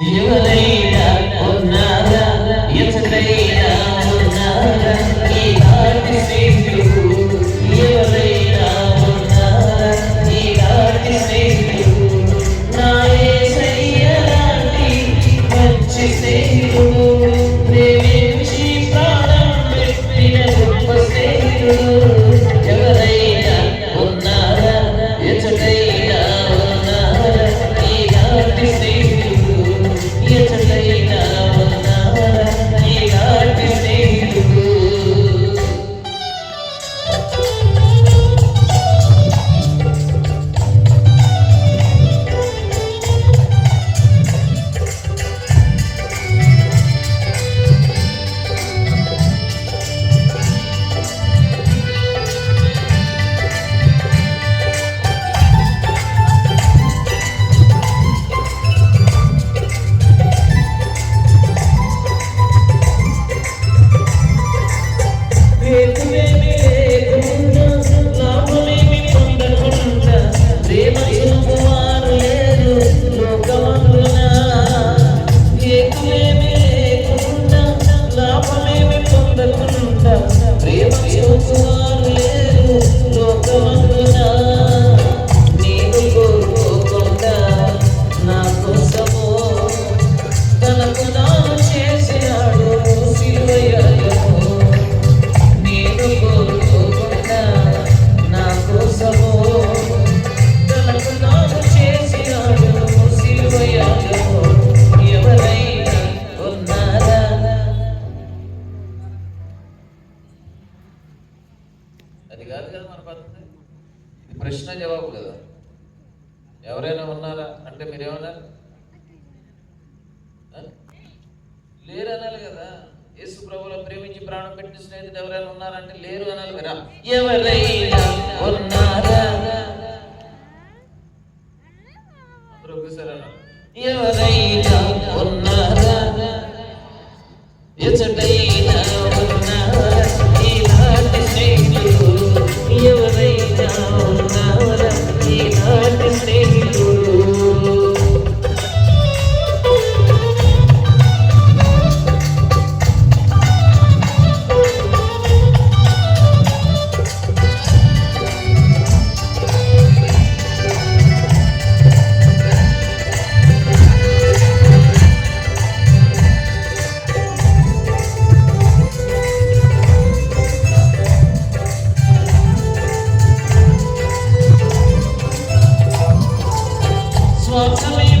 ఎవరైనా ఉన్నారా ఎతడైనా ఉన్నారా ప్రశ్న జవాబు కదా. ఎవరైనా ఉన్నారా? అంటే మీరేమన్నారు లేరు అనాలి కదా. యేసు ప్రభుల ప్రేమించి ప్రాణం పెట్టిన స్నేహితుడు ఎవరైనా ఉన్నారంటే లేరు అనాలి కదా. ఎవరైనా ఉన్నారా? అందరూ ఒకసారి అన్నారు ఎవరైనా ఉన్నారా? ఎచటైనా Lord, to me.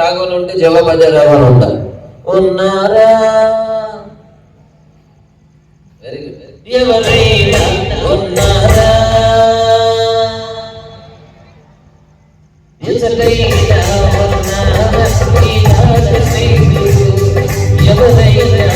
ప్రశ్న రాగం ఉంటే జవాబు అదే ఉండాలి ఉన్నారా వెరీ గుడ్ ఎవరైనా ఉన్నారా? ఎసలైనా ఉన్నారా? ఎవరైనా